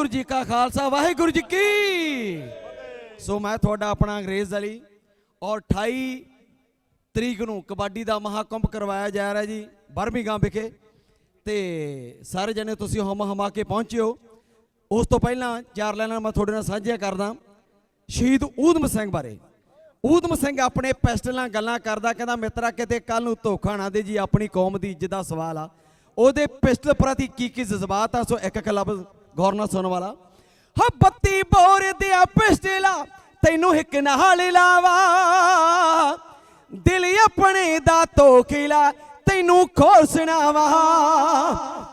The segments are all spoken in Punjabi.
ਵਾਹਿਗੁਰੂ ਜੀ ਕਾ ਖਾਲਸਾ, ਵਾਹਿਗੁਰੂ ਜੀ ਕੀ ਸੋ ਮੈਂ ਤੁਹਾਡਾ ਆਪਣਾ ਅੰਗਰੇਜ਼ ਅਲੀ ਔਰ 28 ਤਰੀਕ ਨੂੰ ਕਬੱਡੀ ਦਾ ਮਹਾਕੁੰਭ ਕਰਵਾਇਆ ਜਾ ਰਿਹਾ ਜੀ, ਬਰਮਿੰਗਮ ਵਿਖੇ। ਤੇ ਸਾਰੇ ਜਣੇ ਤੁਸੀਂ ਹਮ ਹਮਾ ਕੇ ਪਹੁੰਚਿਓ। ਉਸ ਤੋਂ ਪਹਿਲਾਂ ਚਾਰ ਲਾਈਨਾਂ ਮੈਂ ਤੁਹਾਡੇ ਨਾਲ ਸਾਂਝੀਆਂ ਕਰਦਾ। ਸ਼ਹੀਦ ਊਧਮ ਸਿੰਘ ਬਾਰੇ। ਊਧਮ ਸਿੰਘ ਆਪਣੇ ਪਿਸਟਲ ਨਾਲ ਗੱਲਾਂ ਕਰਦਾ, ਕਹਿੰਦਾ, ਮਿੱਤਰਾ, ਕਿਤੇ ਕੱਲ ਨੂੰ ਧੋਖਾ ਨਾ ਦੇ ਜੀ, ਆਪਣੀ ਕੌਮ ਦੀ ਇੱਜ਼ਤ ਦਾ ਸਵਾਲ ਆ। ਉਹਦੇ ਪਿਸਟਲ ਪ੍ਰਤੀ ਕੀ ਕੀ ਜਜ਼ਬਾਤ ਆ? ਸੋ ਇੱਕ ਇੱਕ ਲਫ਼ਜ਼ ਗੌਰ ਨਾਲ ਸੁਣ ਵਾਲਾ। ਹਾ ਬੱਤੀ ਬੋਰ ਦਿਆ ਪਿਸਟਲਾ ਤੈਨੂੰ ਇੱਕ ਨਾਲ ਲਾਵਾ। ਦਿਲ ਆਪਣੇ ਦਾ ਤੋਖਿਲਾ, ਤੈਨੂੰ ਖੋਲ ਸੁਣਾਵਾ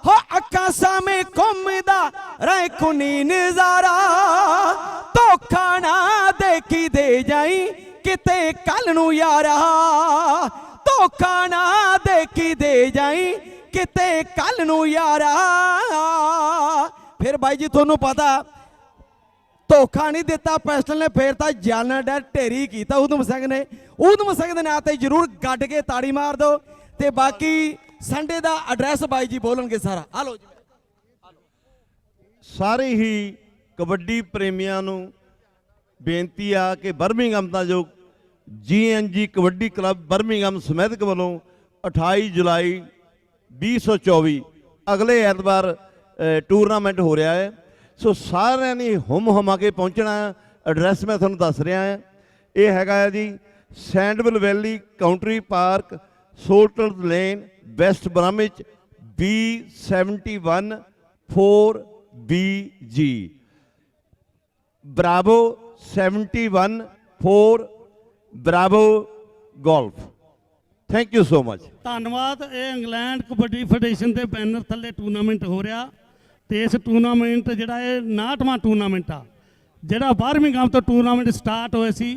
ਹੋ ਅੱਖਾਂ ਸਾਹਮਣੇ ਘੁੰਮਦਾ ਰਹਿ ਖੁਨੀ ਨਜ਼ਾਰਾ। ਧੋਖਾ ਨਾ ਦੇਖੀ ਦੇ ਜਾਈ ਕਿਤੇ ਕੱਲ ਨੂੰ ਯਾਰਾ। ਧੋਖਾ ਨਾ ਦੇਖੀ ਦੇ ਜਾਈ ਕਿਤੇ ਕੱਲ ਨੂੰ ਯਾਰਾ। ਬਾਈ ਜੀ, ਤੁਹਾਨੂੰ ਪਤਾ, ਧੋਖਾ ਨਹੀਂ ਦਿੱਤਾ, ਪੈਸਟਲ ਨੇ ਫੇਰ ਤਾਂ ਜਾਨ ਡਰ ਢੇਰੀ ਕੀਤਾ ਉਦਮ ਸਿੰਘ ਨੇ। ਉਦਮ ਸਿੰਘ ਦੇ ਨਾਂ ਤੇ ਜਰੂਰ ਗੱਡ ਕੇ ਤਾੜੀ ਮਾਰ ਦਿਓ। ਤੇ ਬਾਕੀ ਸੰਡੇ ਦਾ ਐਡਰੈਸ ਬਾਈ ਜੀ ਬੋਲਣਗੇ ਸਾਰਾ। ਆ ਲਓ ਜੀ। ਸਾਰੇ ਹੀ ਕਬੱਡੀ ਪ੍ਰੇਮੀਆਂ ਨੂੰ ਬੇਨਤੀ ਆ ਕਿ ਬਰਮਿੰਗਮ ਦਾ ਜੋ GNG kabaddi club Birmingham Smethwick ਵੱਲੋਂ 28 ਜੁਲਾਈ 2024 ਅਗਲੇ ਐਤਵਾਰ ਟੂਰਨਾਮੈਂਟ ਹੋ ਰਿਹਾ ਹੈ। ਸੋ ਸਾਰਿਆਂ ਨੇ ਹੁਮ ਹੁਮਾ ਕੇ ਪਹੁੰਚਣਾ ਹੈ। ਐਡਰੈਸ ਮੈਂ ਤੁਹਾਨੂੰ ਦੱਸ ਰਿਹਾ ਹਾਂ। ਇਹ ਹੈਗਾ ਹੈ ਜੀ Sandwell Valley country park Salter's lane West Bromwich B71 4BG bravo 71 4 bravo golf thank you so much ਧੰਨਵਾਦ, ਇਹ ਇੰਗਲੈਂਡ ਕਬੱਡੀ ਫੈਡਰੇਸ਼ਨ ਦੇ ਬੈਨਰ ਥੱਲੇ ਟੂਰਨਾਮੈਂਟ ਹੋ ਰਿਹਾ। ਤੇ ਇਸ ਟੂਰਨਾਮੈਂਟ ਜਿਹੜਾ ਇਹ 59ਵਾਂ ਟੂਰਨਾਮੈਂਟ ਆ, ਜਿਹੜਾ 12ਵੀਂ ਗਾਮ ਤੋਂ ਟੂਰਨਾਮੈਂਟ ਸਟਾਰਟ ਹੋਏ ਸੀ,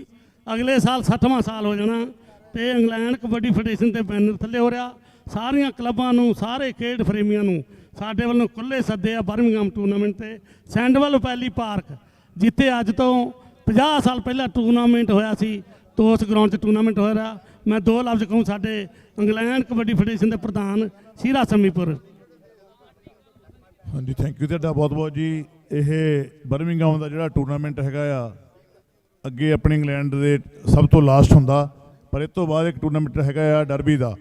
ਅਗਲੇ ਸਾਲ 60ਵਾਂ ਸਾਲ ਹੋ ਜਾਣਾ, ਤੇ ਇੰਗਲੈਂਡ ਕਬੱਡੀ ਫੈਡਰੇਸ਼ਨ ਦੇ ਬੈਨਰ ਥੱਲੇ ਹੋ ਰਿਹਾ, ਸਾਰੀਆਂ ਕਲੱਬਾਂ ਨੂੰ, ਸਾਰੇ ਖੇਡ ਫਰੇਮੀਆਂ ਨੂੰ, ਸਾਡੇ ਵੱਲੋਂ ਖੁੱਲੇ ਸੱਦੇ ਆ ਬਰਮਿੰਗਮ ਟੂਰਨਾਮੈਂਟ ਤੇ, ਸੈਂਡਵਲ ਵੈਲੀ ਪਾਰਕ, ਜਿੱਥੇ ਅੱਜ ਤੋਂ 50 ਸਾਲ ਪਹਿਲਾਂ ਟੂਰਨਾਮੈਂਟ ਹੋਇਆ ਸੀ ਤੋਂ ਉਸ ਗਰਾਊਂਡ 'ਚ ਟੂਰਨਾਮੈਂਟ ਹੋਇਆ ਰਿਹਾ, ਮੈਂ ਦੋ ਲਫ਼ਜ਼ ਕਹੂੰ, ਸਾਡੇ ਇੰਗਲੈਂਡ ਕਬੱਡੀ ਫੈਡਰੇਸ਼ਨ ਦੇ ਪ੍ਰਧਾਨ ਸ਼ੀਰਾ ਸਮੀਪੁਰ ਹਾਂਜੀ ਥੈਂਕ ਯੂ ਤੁਹਾਡਾ ਬਹੁਤ ਬਹੁਤ ਜੀ। ਇਹ ਬਰਮਿੰਗਹਾਮ ਦਾ ਜਿਹੜਾ ਟੂਰਨਾਮੈਂਟ ਹੈਗਾ ਆ, ਅੱਗੇ ਆਪਣੇ ਇੰਗਲੈਂਡ ਦੇ ਸਭ ਤੋਂ ਲਾਸਟ ਹੁੰਦਾ, ਪਰ ਇਸ ਤੋਂ ਬਾਅਦ ਇੱਕ ਟੂਰਨਾਮੈਂਟ ਹੈਗਾ ਆ ਡਰਬੀ ਦਾ।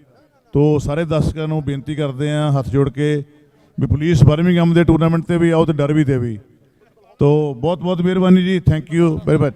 ਤੋ ਸਾਰੇ ਦਰਸ਼ਕਾਂ ਨੂੰ ਬੇਨਤੀ ਕਰਦੇ ਆ ਹੱਥ ਜੋੜ ਕੇ ਵੀ ਪੁਲਿਸ ਬਰਮਿੰਗਹਾਮ ਦੇ ਟੂਰਨਾਮੈਂਟ ਤੇ ਵੀ ਆਓ ਤੇ ਡਰਬੀ ਤੇ ਵੀ। ਤੋ ਬਹੁਤ ਬਹੁਤ ਮਿਹਰਬਾਨੀ ਜੀ ਥੈਂਕ ਯੂ ਵੈਰੀ ਮਚ